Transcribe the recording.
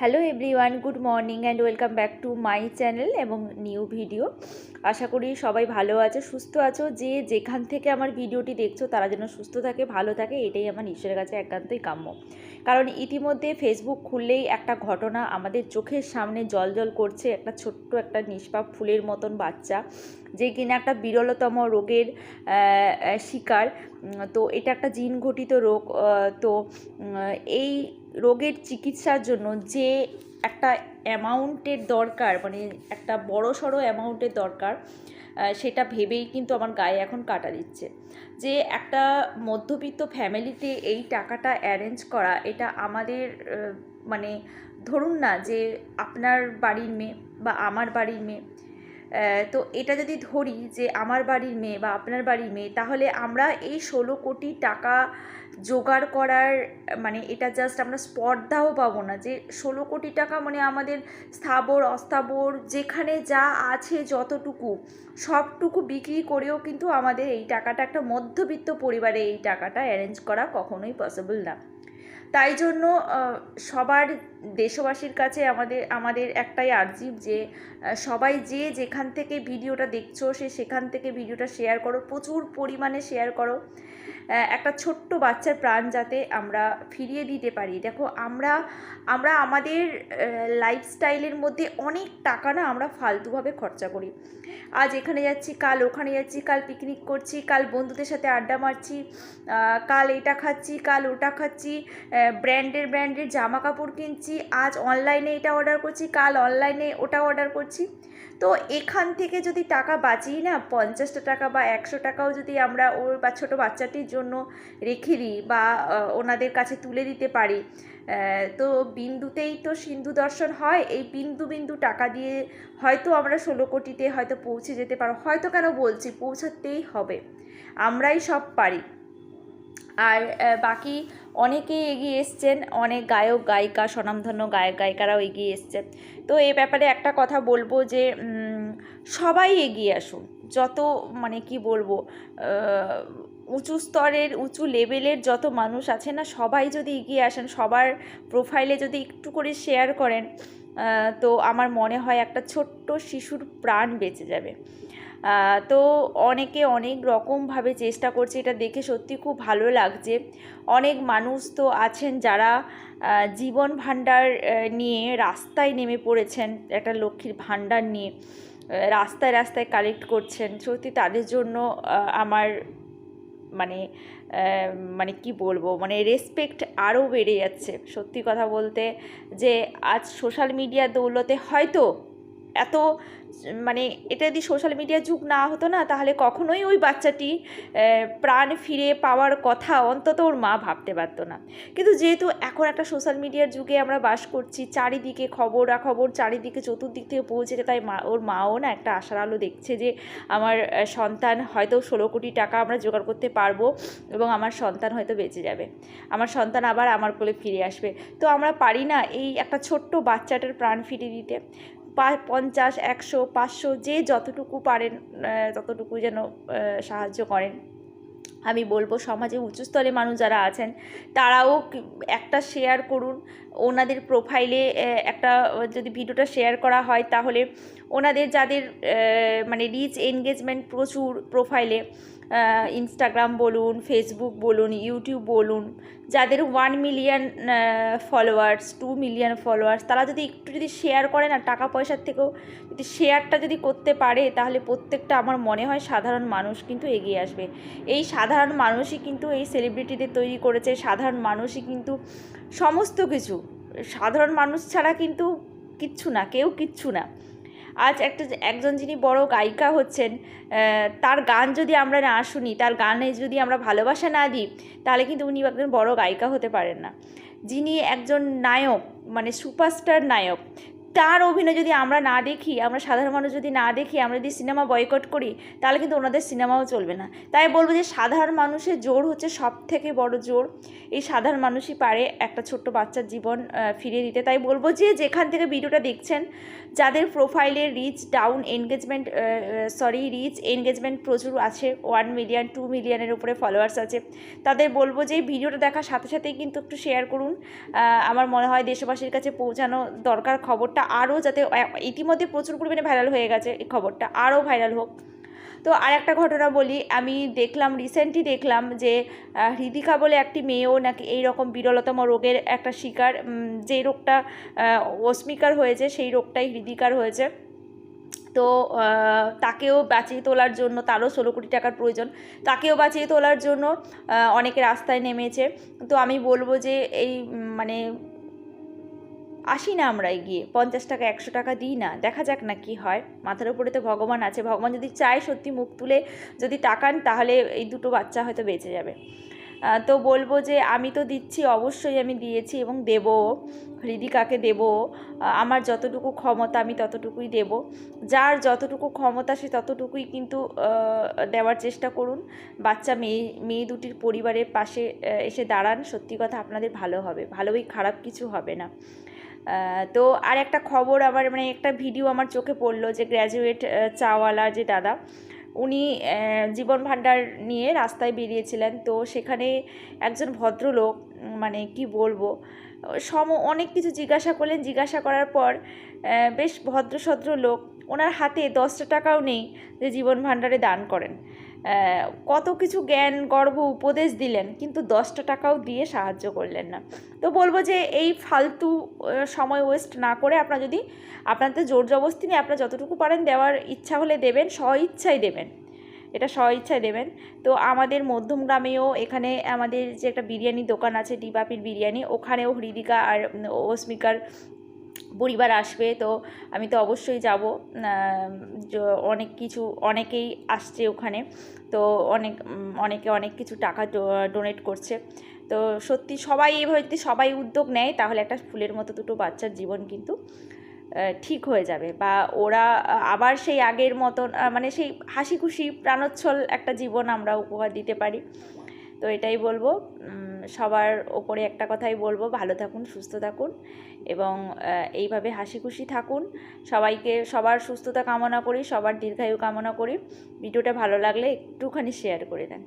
Hello everyone good morning and welcome back to my channel এবং new video আশা করি সবাই ভালো আছে, সুস্থ আছো। যে যেখান থেকে আমার ভিডিওটি দেখছ, তারা যেন সুস্থ থাকে, ভালো থাকে, এটাই আমার ঈশ্বরের কাছে একান্তই কাম্য। কারণ ইতিমধ্যে ফেসবুক খুললেই একটা ঘটনা আমাদের চোখের সামনে জল জল করছে, একটা ছোট্ট একটা নিষ্পাপ ফুলের মতন বাচ্চা। যে কিনা একটা বিরলতম রোগের শিকার তো এটা একটা জিন ঘটিত রোগ তো এই রোগের চিকিৎসার জন্য যে একটা অ্যামাউন্টের দরকার মানে একটা বড় সড়ো অ্যামাউন্টের দরকার সেটা ভেবেই কিন্তু আমার গায়ে এখন কাটা দিচ্ছে। যে একটা মধ্যবিত্ত ফ্যামিলিতে এই টাকাটা অ্যারেঞ্জ করা, এটা আমাদের মানে ধরুন না যে আপনার বাড়ির মেয়ে বা আমার বাড়ির মেয়ে তো এটা যদি ধরি যে আমার বাড়ির মেয়ে বা আপনার বাড়ির মেয়ে, তাহলে আমরা এই ষোলো কোটি টাকা জোগাড় করার মানে এটা জাস্ট আমরা স্পর্ধাও পাবো না। যে ষোলো কোটি টাকা মানে আমাদের স্থাবর, অস্থাবর, যেখানে যা আছে যতটুকু, সবটুকু বিক্রি করেও কিন্তু আমাদের এই টাকাটা একটা মধ্যবিত্ত পরিবারে এই টাকাটা অ্যারেঞ্জ করা কখনোই পসিবল না। তাই জন্য সবার দেশবাসীর কাছে আমাদের আমাদের একটাই আর্জি যে সবাই যে যেখান থেকে ভিডিওটা দেখছ, সে সেখান থেকে ভিডিওটা শেয়ার করো, প্রচুর পরিমাণে শেয়ার করো। একটা ছোট্ট বাচ্চার প্রাণ যাতে আমরা ফিরিয়ে দিতে পারি। দেখো, আমরা আমরা আমাদের লাইফস্টাইলের মধ্যে অনেক টাকা না আমরা ফালতুভাবে খরচা করি। আজ এখানে যাচ্ছি, কাল ওখানে যাচ্ছি, কাল পিকনিক করছি, কাল বন্ধুদের সাথে আড্ডা মারছি কাল এটা খাচ্ছি, কাল ওটা খাচ্ছি ব্র্যান্ডের ব্র্যান্ডের জামা কাপড় কিনছি, আজ অনলাইনে এটা অর্ডার করছি, কাল অনলাইনে ওটা অর্ডার করছি। তো এখান থেকে যদি টাকা বাঁচিয়ে না পঞ্চাশটা টাকা বা একশো টাকাও যদি আমরা ওর বা ছোটো বাচ্চাটির জন্য রেখে দিই বা ওনাদের কাছে তুলে দিতে পারি তো বিন্দুতেই তো সিন্ধু দর্শন হয়। এই বিন্দু বিন্দু টাকা দিয়ে হয়তো আমরা ষোলো কোটিতে হয়তো পৌঁছে যেতে পারো। হয়তো কেন বলছি, পৌঁছাতেই হবে। আমরাই সব পারি। আর বাকি অনেকেই এগিয়ে এসছেন, অনেক গায়ক, গায়িকা, স্বনামধন্য গায়ক, গায়িকারাও এগিয়ে এসছেন। তো এ ব্যাপারে একটা কথা বলব যে সবাই এগিয়ে আসুন। যত মানে কি বলব উঁচু স্তরের, উঁচু লেভেলের যত মানুষ আছে না, সবাই যদি এগিয়ে আসেন, সবার প্রোফাইলে যদি একটু করে শেয়ার করেন তো আমার মনে হয় একটা ছোট্ট শিশুর প্রাণ বেঁচে যাবে। তো অনেকে অনেক রকমভাবে চেষ্টা করছে এটা দেখে সত্যি খুব ভালো লাগছে। অনেক মানুষ তো আছেন যারা জীবন ভাণ্ডার নিয়ে রাস্তায় নেমে পড়েছেন, একটা লক্ষ্মীর ভাণ্ডার নিয়ে রাস্তায় রাস্তায় কালেক্ট করছেন। সত্যি তাদের জন্য আমার মানে মানে কি বলব মানে রেসপেক্ট আরও বেড়ে যাচ্ছে। সত্যি কথা বলতে যে আজ সোশ্যাল মিডিয়ার দৌলতে হয়তো এত মানে এটা যদি সোশ্যাল মিডিয়ার যুগ না হতো না, তাহলে কখনোই ওই বাচ্চাটি প্রাণ ফিরে পাওয়ার কথা অন্তত ওর মা ভাবতে পারতো না। কিন্তু যেহেতু এখন একটা সোশ্যাল মিডিয়ার যুগে আমরা বাস করছি, চারিদিকে খবরাখবর, চারিদিকে চতুর্দিক থেকে পৌঁছেছে, তাই মা, ওর মাও না একটা আশার আলো দেখছে যে আমার সন্তান হয়তো ষোলো কোটি টাকা আমরা জোগাড় করতে পারব এবং আমার সন্তান হয়তো বেঁচে যাবে। আমার সন্তান আবার আমার কোলে ফিরে আসবে। তো আমরা পারি না এই একটা ছোট্ট বাচ্চাটার প্রাণ ফিরিয়ে দিতে। পঞ্চাশ, একশো, পাঁচশো, যে যতটুকু পারেন ততটুকু যেন সাহায্য করেন। আমি বলব, সমাজে উঁচু স্তরে মানুষ যারা আছেন, তারাও একটা শেয়ার করুন। ওনাদের প্রোফাইলে একটা, যদি ভিডিওটা শেয়ার করা হয়, তাহলে ওনাদের যাদের মানে রিচ এনগেজমেন্ট প্রচুর প্রোফাইলে ইনস্টাগ্রাম বলুন ফেসবুক বলুন ইউটিউব বলুন, যাদের one million followers two million followers তারা যদি একটু যদি শেয়ার করে না টাকা পয়সার থেকেও, যদি শেয়ারটা যদি করতে পারে, তাহলে প্রত্যেকটা আমার মনে হয় সাধারণ মানুষ কিন্তু এগিয়ে আসবে। এই সাধারণ মানুষই কিন্তু এই সেলিব্রিটিদের তৈরি করেছে, সাধারণ মানুষই কিন্তু সমস্ত কিছু, সাধারণ মানুষ ছাড়া কিন্তু কিচ্ছু না, কেউ কিচ্ছু না। আজ একটা একজন যিনি বড় গায়িকা হচ্ছেন তার গান যদি আমরা না শুনি, তার গানে যদি আমরা ভালোবাসা না দিই, তাহলে কিন্তু উনি একজন বড় গায়িকা হতে পারেন না। যিনি একজন নায়ক মানে সুপারস্টার নায়ক তার অভিনয় যদি আমরা না দেখি, আমরা সাধারণ মানুষ যদি না দেখি, আমরা যদি সিনেমা বয়কট করি, তাহলে কিন্তু ওনাদের সিনেমাও চলবে না। তাই বলব যে সাধারণ মানুষের জোর হচ্ছে সব থেকে বড় জোর। এই সাধারণ মানুষই পারে একটা ছোট্ট বাচ্চার জীবন ফিরিয়ে দিতে। তাই বলব যে যেখান থেকে ভিডিওটা দেখছেন, যাদের প্রোফাইলে reach down engagement sorry reach engagement প্রচুর আছে ওয়ান মিলিয়ন টু মিলিয়নের উপরে ফলোয়ার্স আছে, তাদের বলব যে ভিডিওটা দেখার সাথে সাথেই কিন্তু একটু শেয়ার করুন। আমার মনে হয় দেশবাসীর কাছে পৌঁছানো দরকার, খবরটা আরও যাতে ইতিমধ্যে প্রচুর পরিমাণে ভাইরাল হয়ে গেছে এই খবরটা, আরও ভাইরাল হোক। তো আর একটা ঘটনা বলি, আমি দেখলাম রিসেন্টলি দেখলাম যে হৃদিকা বলে একটি মেয়েও নাকি এই রকম বিরলতম রোগের একটা শিকার যে রোগটা অস্মিকার হয়েছে, সেই রোগটাই হৃদিকার হয়েছে। তো তাকেও বাঁচিয়ে তোলার জন্য তারও ষোলো কোটি টাকার প্রয়োজন, তাকেও বাঁচিয়ে তোলার জন্য অনেকে রাস্তায় নেমেছে। তো আমি বলব যে, এই মানে আসি না আমরা এগিয়ে। পঞ্চাশ টাকা, একশো টাকা দিই না। দেখা যাক না কি হয়। মাথার উপরে তো ভগবান আছে। ভগবান যদি চায় সত্যি মুখ তুলে যদি তাকান, তাহলে এই দুটো বাচ্চা হয়তো বেঁচে যাবে। তো বলব যে আমি তো দিচ্ছি, অবশ্যই আমি দিয়েছি এবং দেবো। হৃদিকাকে দেব। আমার যতটুকু ক্ষমতা আমি ততটুকুই দেব। যার যতটুকু ক্ষমতা সে ততটুকুই কিন্তু দেওয়ার চেষ্টা করুন। বাচ্চা, মেয়ে মেয়ে দুটির পরিবারের পাশে এসে দাঁড়ান। সত্যি কথা আপনাদের ভালো হবে। ভালোই খারাপ কিছু হবে না। তো আর একটা খবর আমার মানে একটা ভিডিও আমার চোখে পড়ল যে গ্র্যাজুয়েট চাওয়ালা যে দাদা, উনি জীবন ভাণ্ডার নিয়ে রাস্তায় বেরিয়েছিলেন। তো সেখানে একজন ভদ্রলোক মানে কি বলব, সম, অনেক কিছু জিজ্ঞাসা করলেন। জিজ্ঞাসা করার পর বেশ ভদ্রসদ্র লোক, ওনার হাতে দশটা টাকাও নেই যে জীবন ভাণ্ডারে দান করেন। কত কিছু জ্ঞান, গর্ব, উপদেশ দিলেন, কিন্তু দশটা টাকাও দিয়ে সাহায্য করলেন না। তো বলব যে এই ফালতু সময় ওয়েস্ট না করে আপনার যদি আপনাদের জোর জবস্তি নিয়ে আপনারা যতটুকু পারেন দেওয়ার ইচ্ছা হলে দেবেন স্ব ইচ্ছায় দেবেন। এটা স্ব ইচ্ছায় দেবেন। তো আমাদের মধ্যম গ্রামেও এখানে আমাদের যে একটা বিরিয়ানি দোকান আছে, ডিবাপির বিরিয়ানি, ওখানেও হৃদিকা আর অস্মিকার পরিবার আসবে, তো আমি তো অবশ্যই যাব। অনেক কিছু, অনেকেই আসছে ওখানে। তো অনেক অনেকে অনেক কিছু টাকা ডোনেট করছে। তো সত্যি সবাই এইভাবে যদি সবাই উদ্যোগ নেয়, তাহলে একটা ফুলের মতো দুটো বাচ্চার জীবন কিন্তু ঠিক হয়ে যাবে। বা ওরা আবার সেই আগের মতন মানে সেই হাসি খুশি প্রাণোচ্ছল একটা জীবন আমরা উপহার দিতে পারি। তো এটাই বলব। সবার ওপরে একটা কথাই বলব, ভালো থাকুন, সুস্থ থাকুন এবং এইভাবে হাসি খুশি থাকুন। সবাইকে, সবার সুস্থতা কামনা করি, সবার দীর্ঘায়ু কামনা করি। ভিডিওটা ভালো লাগলে একটুখানি শেয়ার করে দেন।